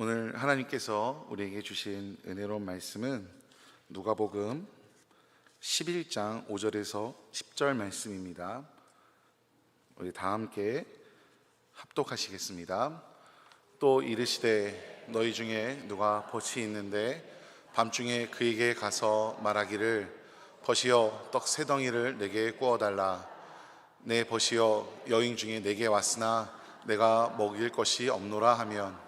오늘 하나님께서 우리에게 주신 은혜로운 말씀은 누가복음 11장 5절에서 10절 말씀입니다. 우리 다 함께 합독하시겠습니다. 또 이르시되 너희 중에 누가 벗이 있는데 밤중에 그에게 가서 말하기를 벗이여 떡 세 덩이를 내게 구워 달라 내 벗이여 여인 중에 내게 왔으나 내가 먹일 것이 없노라 하면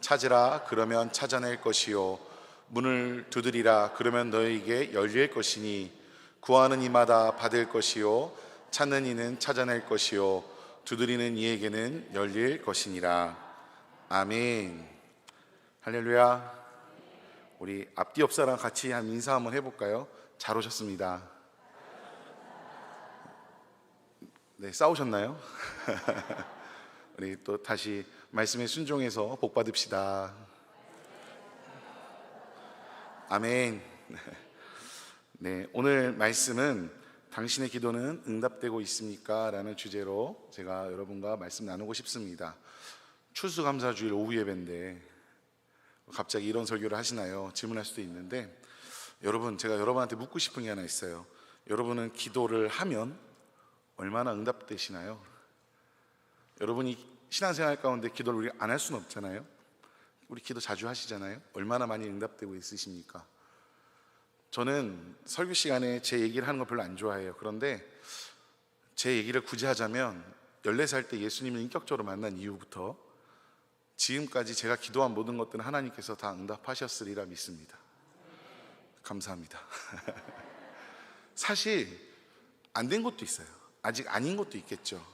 찾으라 그러면 찾아낼 것이요. 문을 두드리라 그러면 너희에게 열릴 것이니 구하는 이마다 받을 것이요 찾는 이는 찾아낼 것이요 두드리는 이에게는 열릴 것이니라. 아멘. 할렐루야. 우리 앞뒤 옆 사람 같이 한 인사 한번 해볼까요? 잘 오셨습니다. 네 싸우셨나요? 우리 또 다시 말씀에 순종해서 복 받읍시다. 아멘. 네, 오늘 말씀은 당신의 기도는 응답되고 있습니까? 라는 주제로 제가 여러분과 말씀 나누고 싶습니다. 추수감사주일 오후 예배인데 갑자기 이런 설교를 하시나요? 질문할 수도 있는데 여러분 제가 여러분한테 묻고 싶은 게 하나 있어요. 여러분은 기도를 하면 얼마나 응답되시나요? 여러분이 신앙생활 가운데 기도를 우리 안할 수는 없잖아요. 우리 기도 자주 하시잖아요. 얼마나 많이 응답되고 있으십니까? 저는 설교 시간에 제 얘기를 하는 거 별로 안 좋아해요. 그런데 제 얘기를 굳이 하자면 14살 때 예수님을 인격적으로 만난 이후부터 지금까지 제가 기도한 모든 것들은 하나님께서 다 응답하셨으리라 믿습니다. 감사합니다. 사실 안 된 것도 있어요. 아직 아닌 것도 있겠죠.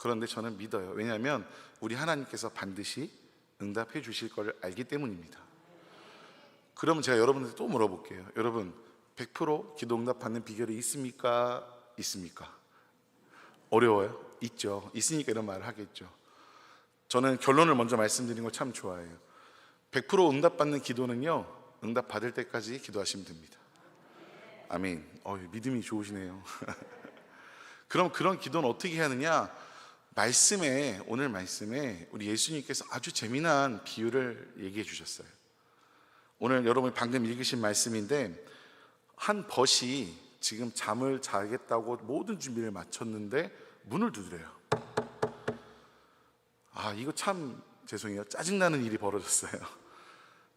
그런데 저는 믿어요. 왜냐하면 우리 하나님께서 반드시 응답해 주실 것을 알기 때문입니다. 그러면 제가 여러분한테 또 물어볼게요. 여러분, 100% 기도 응답 받는 비결이 있습니까? 있습니까? 어려워요? 있죠. 있으니까 이런 말을 하겠죠. 저는 결론을 먼저 말씀드리는 거참 좋아해요. 100% 응답 받는 기도는요, 응답 받을 때까지 기도하시면 됩니다. 아멘. 어, 믿음이 좋으시네요. 그럼 그런 기도는 어떻게 하느냐? 말씀에 오늘 말씀에 우리 예수님께서 아주 재미난 비유를 얘기해 주셨어요. 오늘 여러분이 방금 읽으신 말씀인데 한 벗이 지금 잠을 자겠다고 모든 준비를 마쳤는데 문을 두드려요. 아 이거 참 죄송해요. 짜증나는 일이 벌어졌어요.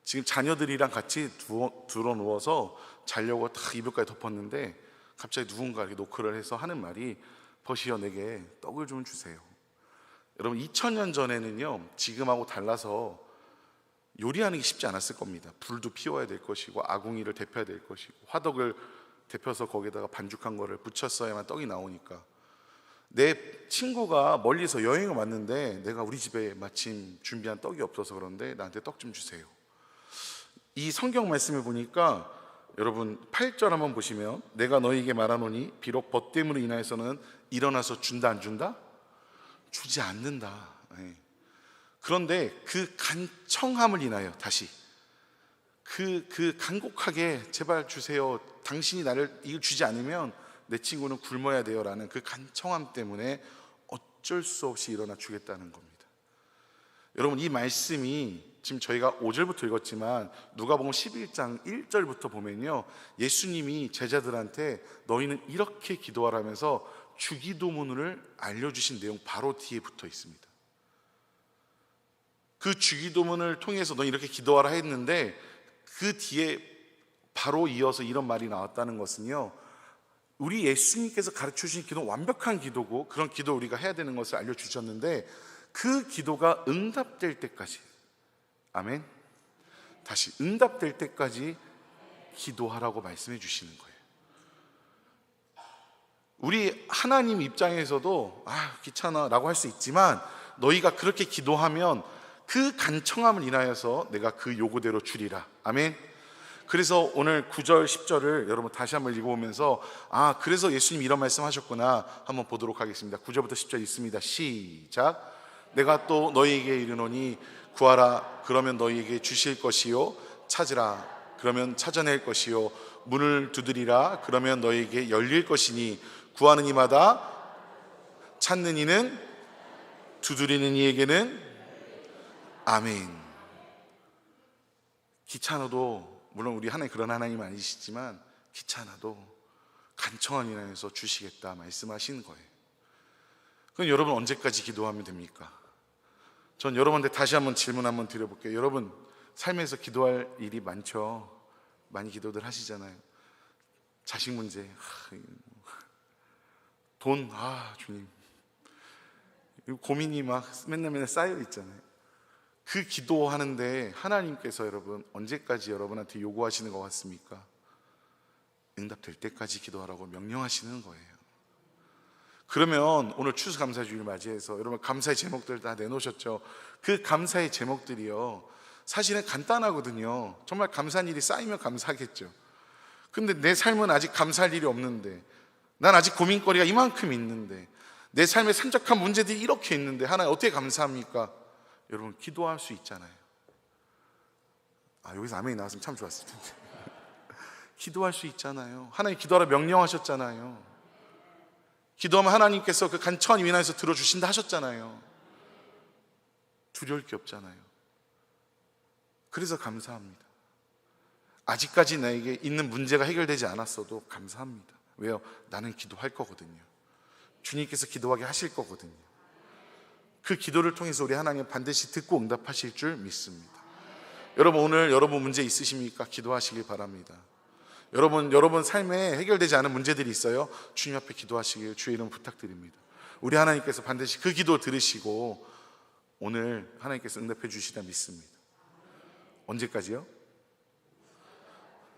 지금 자녀들이랑 같이 두어, 들어 누워서 자려고 다 이불까지 덮었는데 갑자기 누군가 이렇게 노크를 해서 하는 말이 벗이여 내게 떡을 좀 주세요. 여러분 2000년 전에는요 지금하고 달라서 요리하는 게 쉽지 않았을 겁니다. 불도 피워야 될 것이고 아궁이를 데펴야 될 것이고 화덕을 데펴서 거기다가 반죽한 거를 붙였어야만 떡이 나오니까 내 친구가 멀리서 여행을 왔는데 내가 우리 집에 마침 준비한 떡이 없어서 그런데 나한테 떡 좀 주세요. 이 성경 말씀을 보니까 여러분 8절 한번 보시면 내가 너희에게 말하노니 비록 벗됨으로 인하여서는 일어나서 준다 안 준다? 주지 않는다. 예. 그런데 그 간청함을 인하여 다시 그, 그 간곡하게 제발 주세요. 당신이 나를 이걸 주지 않으면 내 친구는 굶어야 돼요 라는 그 간청함 때문에 어쩔 수 없이 일어나 주겠다는 겁니다. 여러분 이 말씀이 지금 저희가 5절부터 읽었지만 누가복음 11장 1절부터 보면요. 예수님이 제자들한테 너희는 이렇게 기도하라면서 주기도문을 알려주신 내용 바로 뒤에 붙어 있습니다. 그 주기도문을 통해서 너 이렇게 기도하라 했는데 그 뒤에 바로 이어서 이런 말이 나왔다는 것은요. 우리 예수님께서 가르쳐 주신 기도 완벽한 기도고 그런 기도 우리가 해야 되는 것을 알려 주셨는데 그 기도가 응답될 때까지 아멘. 다시 응답될 때까지 기도하라고 말씀해 주시는 거예요. 우리 하나님 입장에서도 아 귀찮아라고 할 수 있지만 너희가 그렇게 기도하면 그 간청함을 인하여서 내가 그 요구대로 주리라. 아멘. 그래서 오늘 9절, 10절을 여러분 다시 한번 읽어보면서 아, 그래서 예수님 이런 말씀 하셨구나 한번 보도록 하겠습니다. 9절부터 10절 있습니다. 시작. 내가 또 너희에게 이르노니 구하라 그러면 너희에게 주실 것이요 찾으라 그러면 찾아낼 것이요 문을 두드리라 그러면 너희에게 열릴 것이니 구하는 이마다 찾는 이는 두드리는 이에게는 아멘. 귀찮아도 물론 우리 하나님 그런 하나님 아니시지만 귀찮아도 간청한 인하여서 주시겠다 말씀하시는 거예요. 그럼 여러분 언제까지 기도하면 됩니까? 전 여러분한테 다시 한번 질문 한번 드려볼게요. 여러분 삶에서 기도할 일이 많죠. 많이 기도들 하시잖아요. 자식 문제, 하, 돈, 아 주님, 이 고민이 막 맨날 맨날 쌓여 있잖아요. 그 기도하는데 하나님께서 여러분 언제까지 여러분한테 요구하시는 것 같습니까? 응답될 때까지 기도하라고 명령하시는 거예요. 그러면 오늘 추수감사주일 맞이해서 여러분 감사의 제목들 다 내놓으셨죠? 그 감사의 제목들이요. 사실은 간단하거든요. 정말 감사한 일이 쌓이면 감사하겠죠. 근데 내 삶은 아직 감사할 일이 없는데 난 아직 고민거리가 이만큼 있는데 내 삶에 산적한 문제들이 이렇게 있는데 하나님 어떻게 감사합니까? 여러분 기도할 수 있잖아요. 아 여기서 아멘이 나왔으면 참 좋았을 텐데. 기도할 수 있잖아요. 하나님 기도하라 명령하셨잖아요. 기도하면 하나님께서 그 간청한 위나에서 들어주신다 하셨잖아요. 두려울 게 없잖아요. 그래서 감사합니다. 아직까지 나에게 있는 문제가 해결되지 않았어도 감사합니다. 왜요? 나는 기도할 거거든요. 주님께서 기도하게 하실 거거든요. 그 기도를 통해서 우리 하나님 반드시 듣고 응답하실 줄 믿습니다. 여러분 오늘 여러분 문제 있으십니까? 기도하시길 바랍니다. 여러분 여러분 삶에 해결되지 않은 문제들이 있어요. 주님 앞에 기도하시길 주의 이름 부탁드립니다. 우리 하나님께서 반드시 그 기도 들으시고 오늘 하나님께서 응답해 주시다 믿습니다. 언제까지요?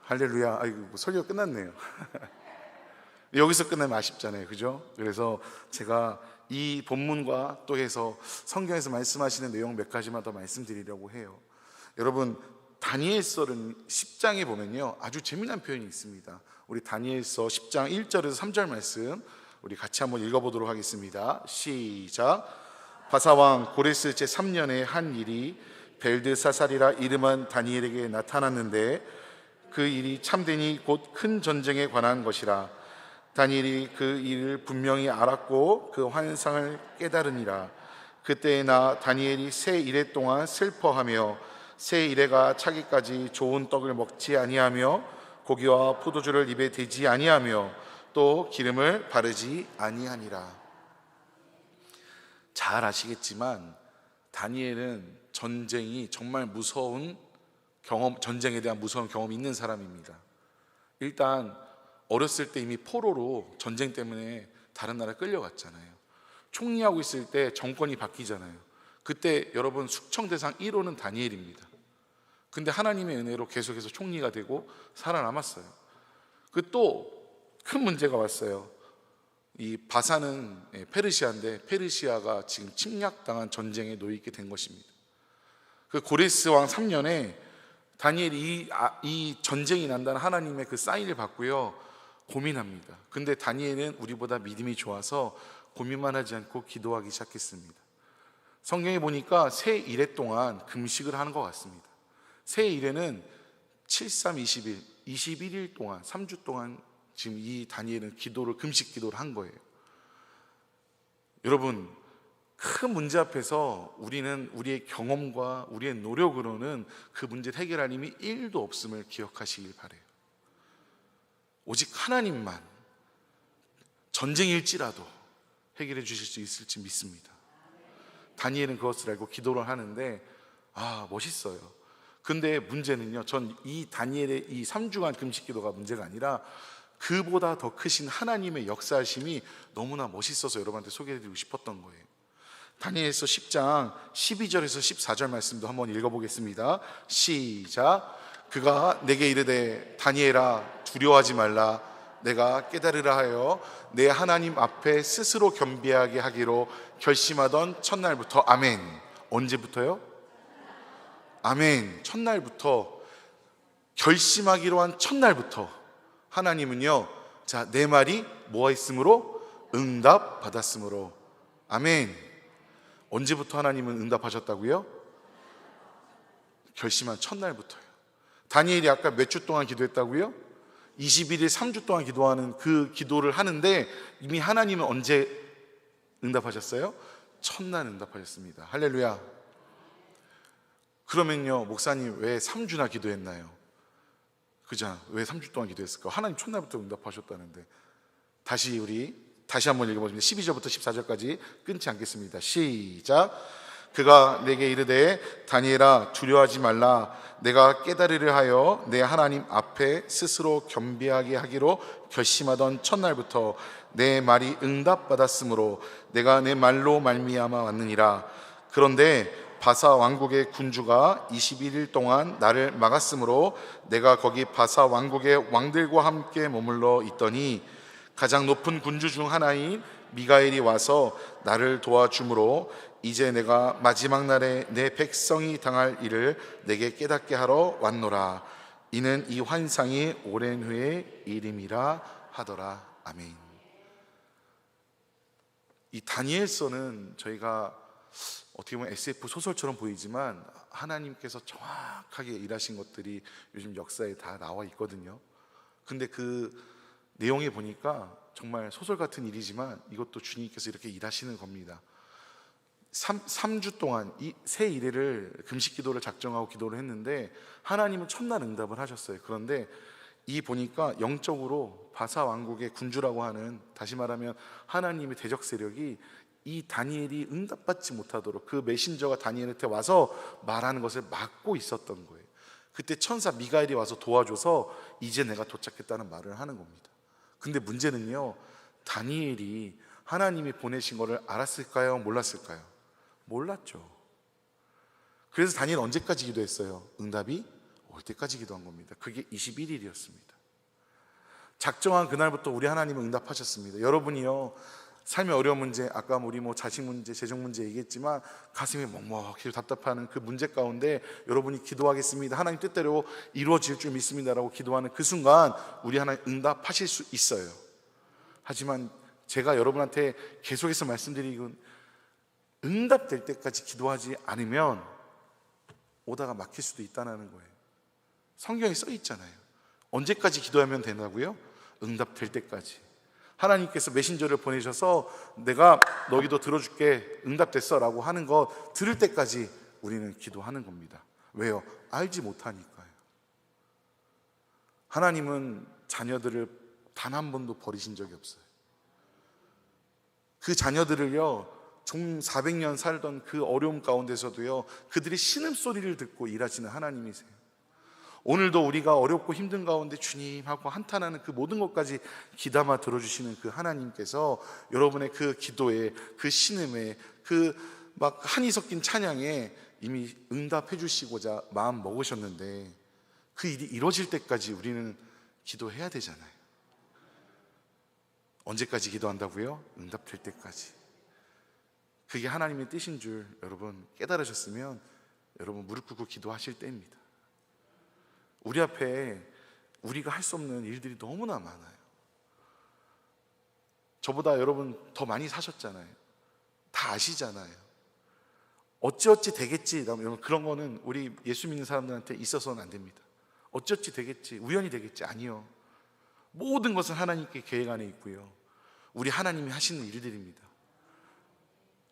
할렐루야. 아이고 뭐 설교가 끝났네요. 여기서 끝나면 아쉽잖아요. 그죠? 그래서 제가 이 본문과 또 해서 성경에서 말씀하시는 내용 몇 가지만 더 말씀드리려고 해요. 여러분 다니엘서는 10장에 보면요. 아주 재미난 표현이 있습니다. 우리 다니엘서 10장 1절에서 3절 말씀 우리 같이 한번 읽어 보도록 하겠습니다. 시작. 바사왕 고레스 제 3년에 한 일이 벨드사살이라 이름한 다니엘에게 나타났는데 그 일이 참되니 곧 큰 전쟁에 관한 것이라 다니엘이 그 일을 분명히 알았고 그 환상을 깨달으니라 그때 나 다니엘이 세 일해 동안 슬퍼하며 새 이래가 차기까지 좋은 떡을 먹지 아니하며 고기와 포도주를 입에 대지 아니하며 또 기름을 바르지 아니하니라. 잘 아시겠지만 다니엘은 전쟁이 정말 무서운 경험, 전쟁에 대한 무서운 경험이 있는 사람입니다. 일단 어렸을 때 이미 포로로 전쟁 때문에 다른 나라 끌려갔잖아요. 총리하고 있을 때 정권이 바뀌잖아요. 그때 여러분 숙청 대상 1호는 다니엘입니다. 근데 하나님의 은혜로 계속해서 총리가 되고 살아남았어요. 그 또 큰 문제가 왔어요. 이 바사는 예, 페르시아인데 페르시아가 지금 침략당한 전쟁에 놓이게 된 것입니다. 그 고레스 왕 3년에 다니엘이 이, 아, 이 전쟁이 난다는 하나님의 그 사인을 받고요. 고민합니다. 근데 다니엘은 우리보다 믿음이 좋아서 고민만 하지 않고 기도하기 시작했습니다. 성경에 보니까 새 일해 동안 금식을 하는 것 같습니다. 새 일에는 7, 3, 21, 21일 동안, 3주 동안 지금 이 다니엘은 기도를, 금식 기도를 한 거예요. 여러분, 큰 문제 앞에서 우리는 우리의 경험과 우리의 노력으로는 그 문제를 해결할 힘이 1도 없음을 기억하시길 바래요. 오직 하나님만 전쟁일지라도 해결해 주실 수 있을지 믿습니다. 다니엘은 그것을 알고 기도를 하는데 아, 멋있어요. 근데 문제는요. 전 이 다니엘의 이 3주간 금식 기도가 문제가 아니라 그보다 더 크신 하나님의 역사하심이 너무나 멋있어서 여러분한테 소개해 드리고 싶었던 거예요. 다니엘서 10장 12절에서 14절 말씀도 한번 읽어 보겠습니다. 시작. 그가 내게 이르되 다니엘아 두려워하지 말라 내가 깨달으라 하여 내 하나님 앞에 스스로 겸비하게 하기로 결심하던 첫날부터 아멘. 언제부터요? 아멘. 첫날부터 결심하기로 한 첫날부터 하나님은요. 자, 내 말이 뭐가 있으므로 응답 받았으므로 아멘. 언제부터 하나님은 응답하셨다고요? 결심한 첫날부터요. 다니엘이 아까 몇 주 동안 기도했다고요? 21일 3주 동안 기도하는 그 기도를 하는데 이미 하나님은 언제 응답하셨어요? 첫날 응답하셨습니다. 할렐루야. 그러면요, 목사님 왜 3주나 기도했나요? 그죠? 왜 3주 동안 기도했을까? 하나님 첫날부터 응답하셨다는데. 다시 우리 다시 한번 읽어보겠습니다. 12절부터 14절까지 끊지 않겠습니다. 시작. 그가 내게 이르되 다니엘아 두려워하지 말라 내가 깨달으려 하여 내 하나님 앞에 스스로 겸비하게 하기로 결심하던 첫날부터 내 말이 응답받았으므로 내가 내 말로 말미암아 왔느니라. 그런데 바사 왕국의 군주가 21일 동안 나를 막았으므로 내가 거기 바사 왕국의 왕들과 함께 머물러 있더니 가장 높은 군주 중 하나인 미가엘이 와서 나를 도와주므로 이제 내가 마지막 날에 내 백성이 당할 일을 내게 깨닫게 하러 왔노라. 이는 이 환상이 오랜 후의 일임이라 하더라. 아멘. 이 다니엘서는 저희가 어떻게 보면 SF 소설처럼 보이지만 하나님께서 정확하게 일하신 것들이 요즘 역사에 다 나와 있거든요. 근데 그 내용에 보니까 정말 소설 같은 일이지만 이것도 주님께서 이렇게 일하시는 겁니다. 3, 3주 동안 이 새 일회를 금식 기도를 작정하고 기도를 했는데 하나님은 첫날 응답을 하셨어요. 그런데 이 보니까 영적으로 바사 왕국의 군주라고 하는 다시 말하면 하나님의 대적 세력이 이 다니엘이 응답받지 못하도록 그 메신저가 다니엘한테 와서 말하는 것을 막고 있었던 거예요. 그때 천사 미가엘이 와서 도와줘서 이제 내가 도착했다는 말을 하는 겁니다. 근데 문제는요, 다니엘이 하나님이 보내신 것을 알았을까요? 몰랐을까요? 몰랐죠. 그래서 다니엘 언제까지 기도했어요? 응답이 올 때까지 기도한 겁니다. 그게 21일이었습니다. 작정한 그날부터 우리 하나님은 응답하셨습니다. 여러분이요, 삶의 어려운 문제, 아까 우리 뭐 자식 문제, 재정 문제 얘기했지만 가슴이 먹먹히 답답하는 그 문제 가운데 여러분이 기도하겠습니다. 하나님 뜻대로 이루어질 줄 믿습니다라고 기도하는 그 순간 우리 하나님 응답하실 수 있어요. 하지만 제가 여러분한테 계속해서 말씀드리건 응답될 때까지 기도하지 않으면 오다가 막힐 수도 있다는 거예요. 성경에 써 있잖아요. 언제까지 기도하면 되나고요? 응답될 때까지. 하나님께서 메신저를 보내셔서 내가 너희도 들어줄게 응답됐어 라고 하는 거 들을 때까지 우리는 기도하는 겁니다. 왜요? 알지 못하니까요. 하나님은 자녀들을 단 한 번도 버리신 적이 없어요. 그 자녀들을요, 종 400년 살던 그 어려움 가운데서도요, 그들이 신음소리를 듣고 일하시는 하나님이세요. 오늘도 우리가 어렵고 힘든 가운데 주님하고 한탄하는 그 모든 것까지 기담아 들어주시는 그 하나님께서 여러분의 그 기도에 그 신음에 그 막 한이 섞인 찬양에 이미 응답해 주시고자 마음 먹으셨는데 그 일이 이루어질 때까지 우리는 기도해야 되잖아요. 언제까지 기도한다고요? 응답될 때까지. 그게 하나님의 뜻인 줄 여러분 깨달으셨으면 여러분 무릎 꿇고 기도하실 때입니다. 우리 앞에 우리가 할 수 없는 일들이 너무나 많아요. 저보다 여러분 더 많이 사셨잖아요. 다 아시잖아요. 어찌어찌 되겠지. 그런 거는 우리 예수 믿는 사람들한테 있어서는 안 됩니다. 어찌어찌 되겠지. 우연히 되겠지. 아니요. 모든 것은 하나님께 계획 안에 있고요. 우리 하나님이 하시는 일들입니다.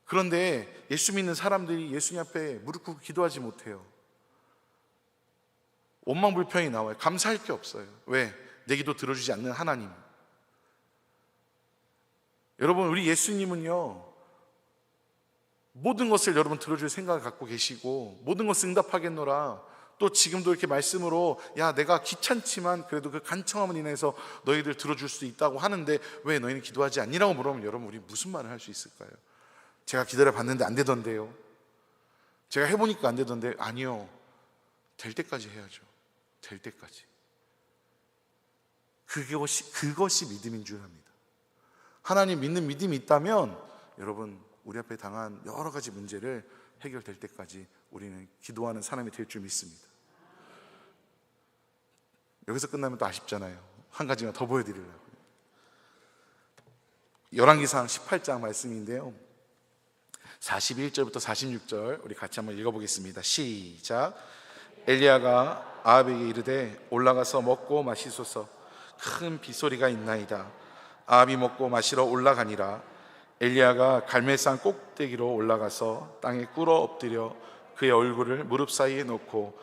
그런데 예수 믿는 사람들이 예수님 앞에 무릎 꿇고 기도하지 못해요. 원망 불평이 나와요. 감사할 게 없어요. 왜? 내 기도 들어주지 않는 하나님. 여러분, 우리 예수님은요, 모든 것을 여러분 들어줄 생각을 갖고 계시고, 모든 것을 응답하겠노라. 또 지금도 이렇게 말씀으로, 야, 내가 귀찮지만 그래도 그 간청함을 인해서 너희들 들어줄 수 있다고 하는데, 왜 너희는 기도하지 않니라고 물으면 여러분, 우리 무슨 말을 할 수 있을까요? 제가 기다려 봤는데 안 되던데요. 제가 해보니까 안 되던데, 아니요. 될 때까지 해야죠. 될 때까지. 그것이, 그것이 믿음인 줄 압니다. 하나님 믿는 믿음이 있다면 여러분, 우리 앞에 당한 여러 가지 문제를 해결될 때까지 우리는 기도하는 사람이 될 줄 믿습니다. 여기서 끝나면 또 아쉽잖아요. 한 가지만 더 보여드리려고요. 열왕기상 18장 말씀인데요. 41절부터 46절 우리 같이 한번 읽어보겠습니다. 시작. 엘리야가 아합에게 이르되 올라가서 먹고 마시소서 큰 빗소리가 있나이다. 아합이 먹고 마시러 올라가니라. 엘리야가 갈멜산 꼭대기로 올라가서 땅에 꿇어 엎드려 그의 얼굴을 무릎 사이에 놓고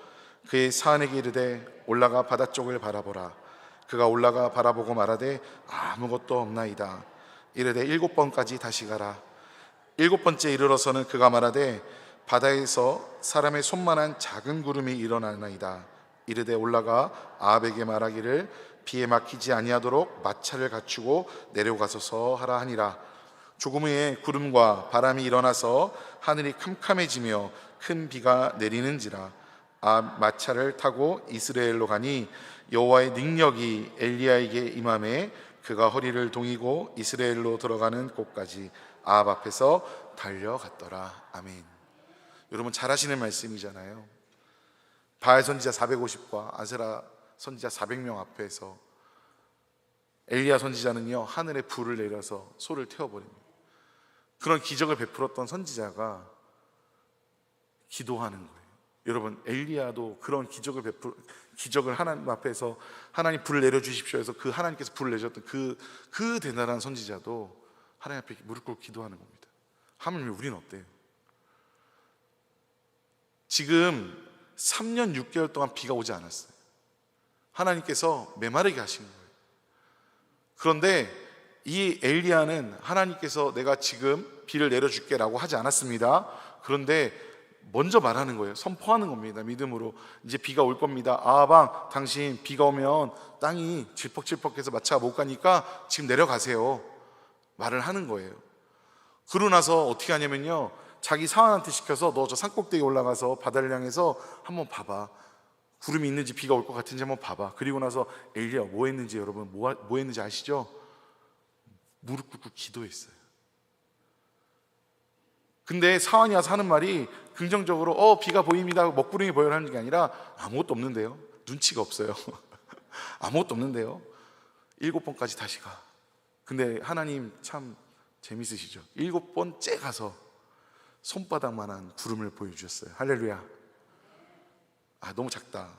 그의 사안에게 이르되 올라가 바다 쪽을 바라보라. 그가 올라가 바라보고 말하되 아무것도 없나이다. 이르되 일곱 번까지 다시 가라. 일곱 번째 이르러서는 그가 말하되 바다에서 사람의 손만한 작은 구름이 일어나나이다. 이르되 올라가 아합에게 말하기를 비에 막히지 아니하도록 마차를 갖추고 내려가소서 하라 하니라. 조금 후에 구름과 바람이 일어나서 하늘이 캄캄해지며 큰 비가 내리는지라 아 마차를 타고 이스라엘로 가니 여호와의 능력이 엘리야에게 임함에 그가 허리를 동이고 이스라엘로 들어가는 곳까지 아합 앞에서 달려갔더라 아멘. 여러분 잘 아시는 말씀이잖아요. 바알 선지자 450과 아세라 선지자 400명 앞에서 엘리야 선지자는요 하늘에 불을 내려서 소를 태워버립니다. 그런 기적을 베풀었던 선지자가 기도하는 거예요. 여러분 엘리야도 그런 기적을 베풀 기적을 하나님 앞에서 하나님 불을 내려 주십시오 해서 그 하나님께서 불을 내셨던 그그 대단한 선지자도 하나님 앞에 무릎 꿇고 기도하는 겁니다. 하물며 우리는 어때요? 지금 3년 6개월 동안 비가 오지 않았어요. 하나님께서 메마르게 하신 거예요. 그런데 이 엘리야는 하나님께서 내가 지금 비를 내려줄게라고 하지 않았습니다. 그런데 먼저 말하는 거예요. 선포하는 겁니다. 믿음으로 이제 비가 올 겁니다. 아방 당신 비가 오면 땅이 질퍽질퍽해서 마차가 못 가니까 지금 내려가세요. 말을 하는 거예요. 그러고 나서 어떻게 하냐면요. 자기 사환한테 시켜서 너 저 산꼭대기 올라가서 바다를 향해서 한번 봐봐. 구름이 있는지 비가 올 것 같은지 한번 봐봐. 그리고 나서 엘리야 뭐 했는지 여러분 뭐, 하- 뭐 했는지 아시죠? 무릎 꿇고 기도했어요. 근데 사환이 와서 하는 말이 긍정적으로 어 비가 보입니다 먹구름이 보여라 하는 게 아니라 아무것도 없는데요 눈치가 없어요 아무것도 없는데요 일곱 번까지 다시 가 근데 하나님 참 재밌으시죠? 일곱 번째 가서 손바닥만한 구름을 보여주셨어요. 할렐루야. 아 너무 작다.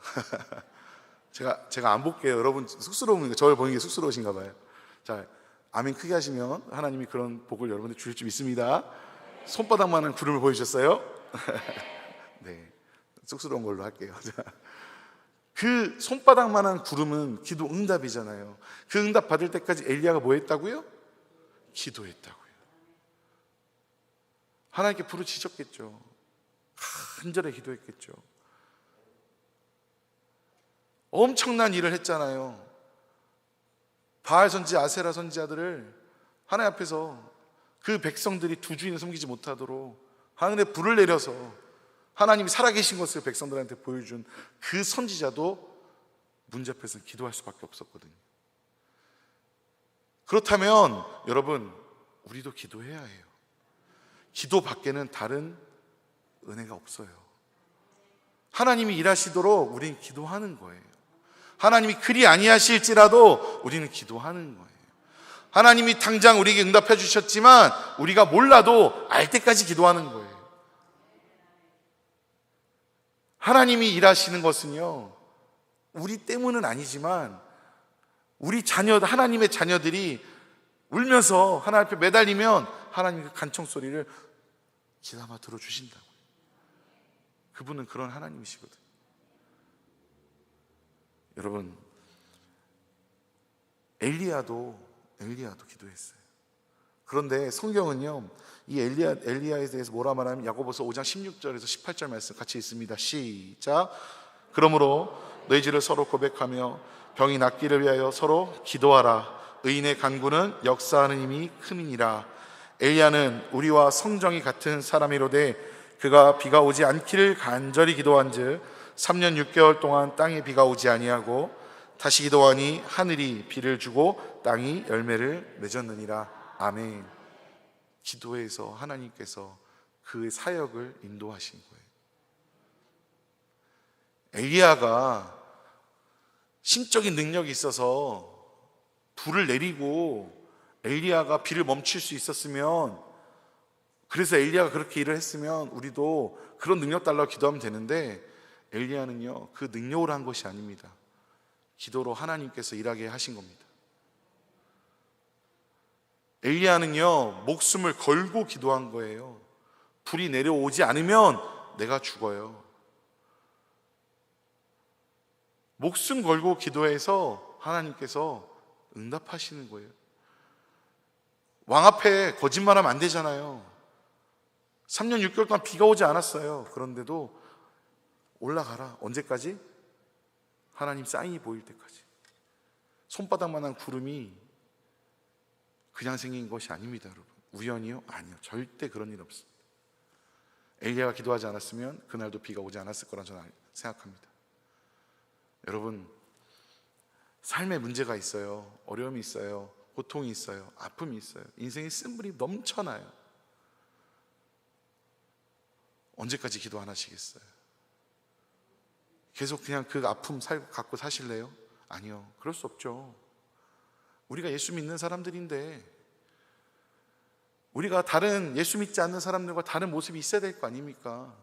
제가 제가 안 볼게요. 여러분 쑥스러우니까 저를 보는 게 쑥스러우신가 봐요. 자 아멘 크게 하시면 하나님이 그런 복을 여러분들 주실 줄 믿습니다. 손바닥만한 구름을 보여주셨어요? 네, 쑥스러운 걸로 할게요. 자, 그 손바닥만한 구름은 기도 응답이잖아요. 그 응답 받을 때까지 엘리야가 뭐 했다고요? 기도했다고요. 하나님께 부르짖었겠죠. 간절히 기도했겠죠. 엄청난 일을 했잖아요. 바알 선지, 아세라 선지자들을 하나님 앞에서 그 백성들이 두 주인을 섬기지 못하도록 하늘에 불을 내려서 하나님이 살아계신 것을 백성들한테 보여준 그 선지자도 문제 앞에서 기도할 수밖에 없었거든요. 그렇다면 여러분 우리도 기도해야 해요. 기도 밖에는 다른 은혜가 없어요. 하나님이 일하시도록 우리는 기도하는 거예요. 하나님이 그리 아니하실지라도 우리는 기도하는 거예요. 하나님이 당장 우리에게 응답해 주셨지만 우리가 몰라도 알 때까지 기도하는 거예요. 하나님이 일하시는 것은요, 우리 때문은 아니지만 우리 자녀, 하나님의 자녀들이 울면서 하나님 앞에 매달리면 하나님 그 간청 소리를 기다마 들어주신다고요. 그분은 그런 하나님이시거든요. 여러분, 엘리야도 엘리야도 기도했어요. 그런데 성경은요, 이 엘리야, 엘리야에 대해서 뭐라 말하면 야고보서 5장 16절에서 18절 말씀 같이 있습니다. 시작. 그러므로 너희 죄를 서로 고백하며 병이 낫기를 위하여 서로 기도하라. 의인의 간구는 역사하는 힘이 크니라. 엘리야는 우리와 성정이 같은 사람이로되 그가 비가 오지 않기를 간절히 기도한즉 3년 6개월 동안 땅에 비가 오지 아니하고 다시 기도하니 하늘이 비를 주고 땅이 열매를 맺었느니라. 아멘. 기도해서 하나님께서 그 사역을 인도하신 거예요. 엘리야가 신적인 능력이 있어서 불을 내리고 엘리야가 비를 멈출 수 있었으면 그래서 엘리야가 그렇게 일을 했으면 우리도 그런 능력 달라고 기도하면 되는데 엘리야는요 그 능력으로 한 것이 아닙니다. 기도로 하나님께서 일하게 하신 겁니다. 엘리야는요 목숨을 걸고 기도한 거예요. 불이 내려오지 않으면 내가 죽어요. 목숨 걸고 기도해서 하나님께서 응답하시는 거예요. 왕 앞에 거짓말하면 안 되잖아요. 3년 6개월 동안 비가 오지 않았어요. 그런데도 올라가라. 언제까지? 하나님 사인이 보일 때까지. 손바닥만한 구름이 그냥 생긴 것이 아닙니다, 여러분. 우연이요? 아니요. 절대 그런 일 없습니다. 엘리야가 기도하지 않았으면 그날도 비가 오지 않았을 거라 저는 생각합니다. 여러분, 삶에 문제가 있어요. 어려움이 있어요. 고통이 있어요. 아픔이 있어요. 인생의 쓴물이 넘쳐나요. 언제까지 기도 안 하시겠어요? 계속 그냥 그 아픔 살, 갖고 사실래요? 아니요. 그럴 수 없죠. 우리가 예수 믿는 사람들인데, 우리가 다른 예수 믿지 않는 사람들과 다른 모습이 있어야 될 거 아닙니까?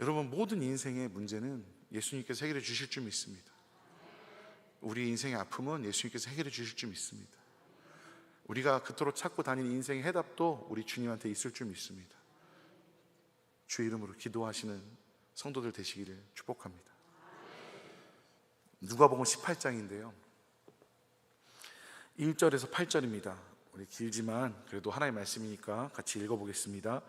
여러분, 모든 인생의 문제는 예수님께서 해결해 주실 줄 믿습니다. 우리 인생의 아픔은 예수님께서 해결해 주실 줄 믿습니다. 우리가 그토록 찾고 다니는 인생의 해답도 우리 주님한테 있을 줄 믿습니다. 주 이름으로 기도하시는 성도들 되시기를 축복합니다. 누가복음 18장인데요. 1절에서 8절입니다. 우리 길지만 그래도 하나의 말씀이니까 같이 읽어보겠습니다.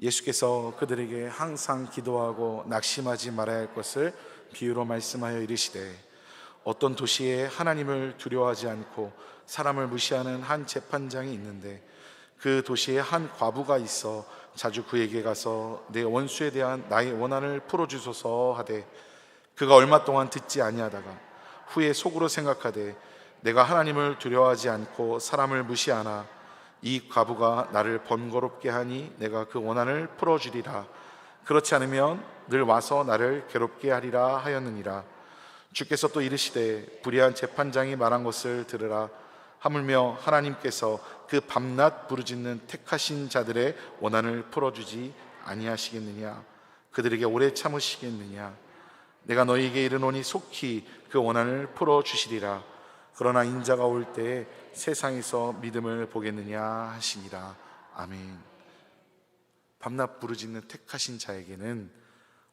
예수께서 그들에게 항상 기도하고 낙심하지 말아야 할 것을 비유로 말씀하여 이르시되 어떤 도시에 하나님을 두려워하지 않고 사람을 무시하는 한 재판장이 있는데 그 도시에 한 과부가 있어 자주 그에게 가서 내 원수에 대한 나의 원한을 풀어주소서 하되 그가 얼마 동안 듣지 아니하다가 후에 속으로 생각하되 내가 하나님을 두려워하지 않고 사람을 무시하나 이 과부가 나를 번거롭게 하니 내가 그 원한을 풀어주리라. 그렇지 않으면 늘 와서 나를 괴롭게 하리라 하였느니라. 주께서 또 이르시되 불의한 재판장이 말한 것을 들으라. 하물며 하나님께서 그 밤낮 부르짖는 택하신 자들의 원한을 풀어주지 아니하시겠느냐? 그들에게 오래 참으시겠느냐? 내가 너희에게 이르노니 속히 그 원한을 풀어주시리라 그러나 인자가 올 때에 세상에서 믿음을 보겠느냐 하시니라 아멘 밤낮 부르짖는 택하신 자에게는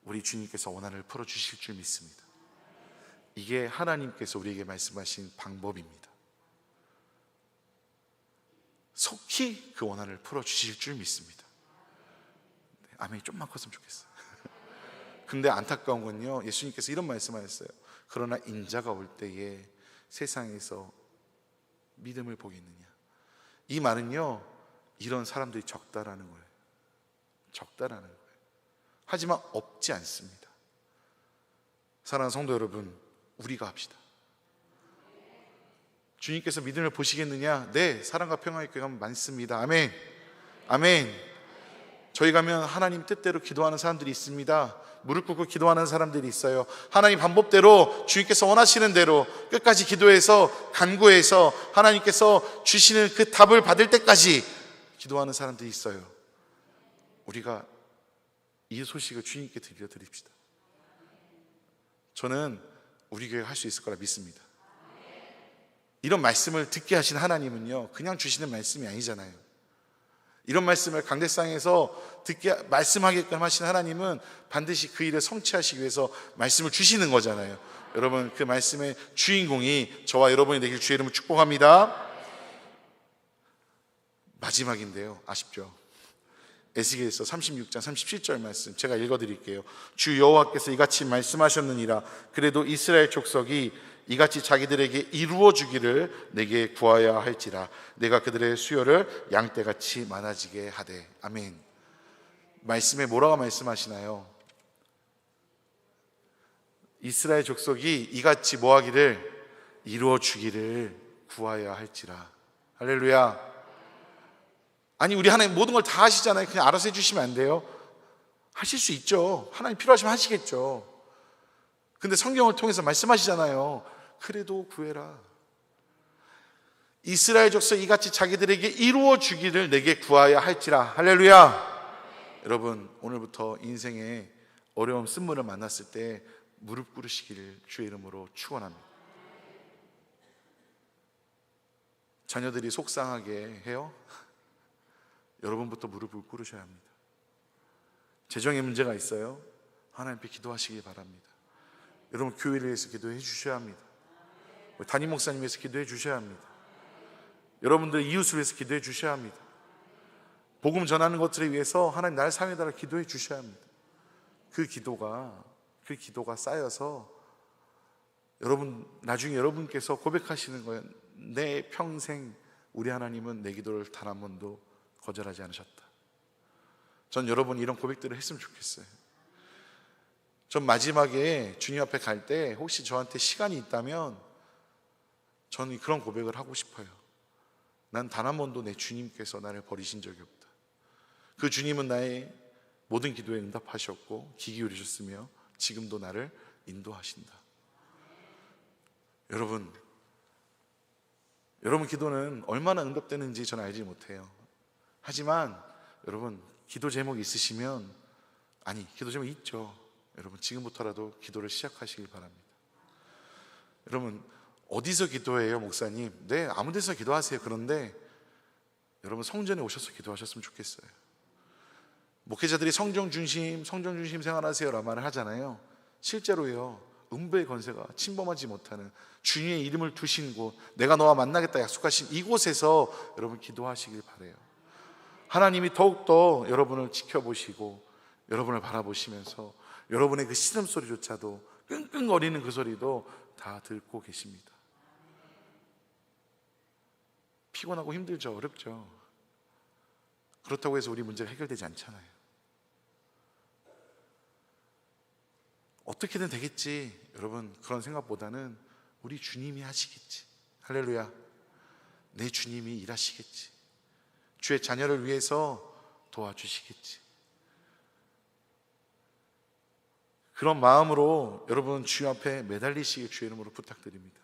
우리 주님께서 원한을 풀어 주실 줄 믿습니다 이게 하나님께서 우리에게 말씀하신 방법입니다. 속히 그 원한을 풀어 주실 줄 믿습니다. 네, 아멘이 좀만 컸으면 좋겠어요. 근데 안타까운 건요, 예수님께서 이런 말씀하셨어요. 그러나 인자가 올 때에 세상에서 믿음을 보겠느냐. 이 말은요, 이런 사람들이 적다라는 거예요. 적다라는 거예요. 하지만 없지 않습니다. 사랑하는 성도 여러분, 우리가 합시다. 주님께서 믿음을 보시겠느냐? 네, 사랑과 평화의 교회가 많습니다. 아멘. 아멘. 저희 가면 하나님 뜻대로 기도하는 사람들이 있습니다. 무릎 꿇고 기도하는 사람들이 있어요. 하나님 방법대로 주님께서 원하시는 대로 끝까지 기도해서 간구해서 하나님께서 주시는 그 답을 받을 때까지 기도하는 사람들이 있어요. 우리가 이 소식을 주님께 들려드립시다. 저는 우리 교회가 할수 있을 거라 믿습니다. 이런 말씀을 듣게 하신 하나님은요, 그냥 주시는 말씀이 아니잖아요. 이런 말씀을 강대상에서 듣게 말씀하게끔 하신 하나님은 반드시 그 일을 성취하시기 위해서 말씀을 주시는 거잖아요. 여러분 그 말씀의 주인공이 저와 여러분이 되길 주의 이름을 축복합니다. 마지막인데요. 아쉽죠? 에스겔서 36장 37절 말씀 제가 읽어 드릴게요. 주 여호와께서 이같이 말씀하셨느니라 그래도 이스라엘 족속이 이같이 자기들에게 이루어 주기를 내게 구하여 할지라 내가 그들의 수요를 양떼같이 많아지게 하되 아멘. 말씀에 뭐라고 말씀하시나요? 이스라엘 족속이 이같이 뭐 하기를 이루어 주기를 구하여 할지라 할렐루야. 아니 우리 하나님 모든 걸 다 하시잖아요. 그냥 알아서 해주시면 안 돼요? 하실 수 있죠. 하나님 필요하시면 하시겠죠. 근데 성경을 통해서 말씀하시잖아요. 그래도 구해라. 이스라엘 족속 이같이 자기들에게 이루어 주기를 내게 구하여 할지라. 할렐루야. 여러분 오늘부터 인생에 어려움 쓴물을 만났을 때 무릎 꿇으시기를 주의 이름으로 축원합니다. 자녀들이 속상하게 해요. 여러분부터 무릎을 꿇으셔야 합니다. 재정에 문제가 있어요. 하나님 앞에 기도하시기 바랍니다. 여러분 교회를 위해서 기도해 주셔야 합니다. 담임 목사님 위해서 기도해 주셔야 합니다. 여러분들 이웃을 위해서 기도해 주셔야 합니다. 복음 전하는 것들을 위해서 하나님 날 사회에다가 기도해 주셔야 합니다. 그 기도가 그 기도가 쌓여서 여러분 나중에 여러분께서 고백하시는 거예요. 내 평생 우리 하나님은 내 기도를 단 한 번도 거절하지 않으셨다. 전 여러분 이런 고백들을 했으면 좋겠어요. 전 마지막에 주님 앞에 갈 때 혹시 저한테 시간이 있다면 저는 그런 고백을 하고 싶어요. 난 단 한 번도 내 주님께서 나를 버리신 적이 없다. 그 주님은 나의 모든 기도에 응답하셨고 귀 기울이셨으며 지금도 나를 인도하신다. 여러분, 여러분 기도는 얼마나 응답되는지 저는 알지 못해요. 하지만 여러분 기도 제목 있으시면 아니 기도 제목 있죠. 여러분 지금부터라도 기도를 시작하시길 바랍니다. 여러분 어디서 기도해요, 목사님? 네, 아무 데서 기도하세요. 그런데 여러분 성전에 오셔서 기도하셨으면 좋겠어요. 목회자들이 성령 중심, 성령 중심 생활하세요라는 말을 하잖아요. 실제로요. 음부의 권세가 침범하지 못하는 주님의 이름을 두신 곳, 내가 너와 만나겠다 약속하신 이곳에서 여러분 기도하시길 바래요. 하나님이 더욱더 여러분을 지켜보시고 여러분을 바라보시면서 여러분의 그 신음 소리조차도 끙끙거리는 그 소리도 다 듣고 계십니다. 피곤하고 힘들죠. 어렵죠. 그렇다고 해서 우리 문제가 해결되지 않잖아요. 어떻게든 되겠지. 여러분, 그런 생각보다는 우리 주님이 하시겠지. 할렐루야. 내 주님이 일하시겠지. 주의 자녀를 위해서 도와주시겠지. 그런 마음으로 여러분 주 앞에 매달리시길 주의 이름으로 부탁드립니다.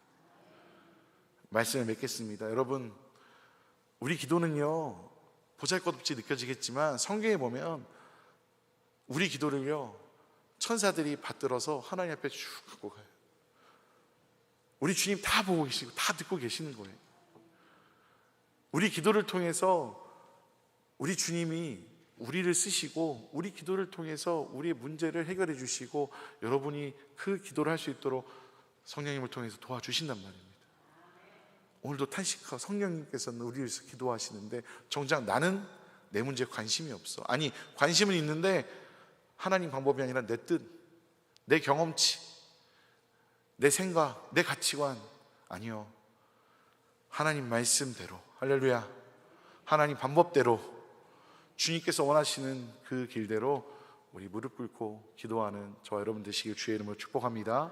말씀을 맺겠습니다. 여러분, 우리 기도는요, 보잘 것 없이 느껴지겠지만 성경에 보면 우리 기도를요, 천사들이 받들어서 하나님 앞에 쭉 갖고 가요. 우리 주님 다 보고 계시고 다 듣고 계시는 거예요. 우리 기도를 통해서 우리 주님이 우리를 쓰시고 우리 기도를 통해서 우리의 문제를 해결해 주시고 여러분이 그 기도를 할 수 있도록 성령님을 통해서 도와주신단 말입니다. 오늘도 탄식하고 성령님께서는 우리를 위해서 기도하시는데 정작 나는 내 문제에 관심이 없어. 아니 관심은 있는데 하나님 방법이 아니라 내 뜻, 내 경험치, 내 생각, 내 가치관 아니요. 하나님 말씀대로 할렐루야. 하나님 방법대로 주님께서 원하시는 그 길대로 우리 무릎 꿇고 기도하는 저와 여러분 되시길 주의 이름으로 축복합니다.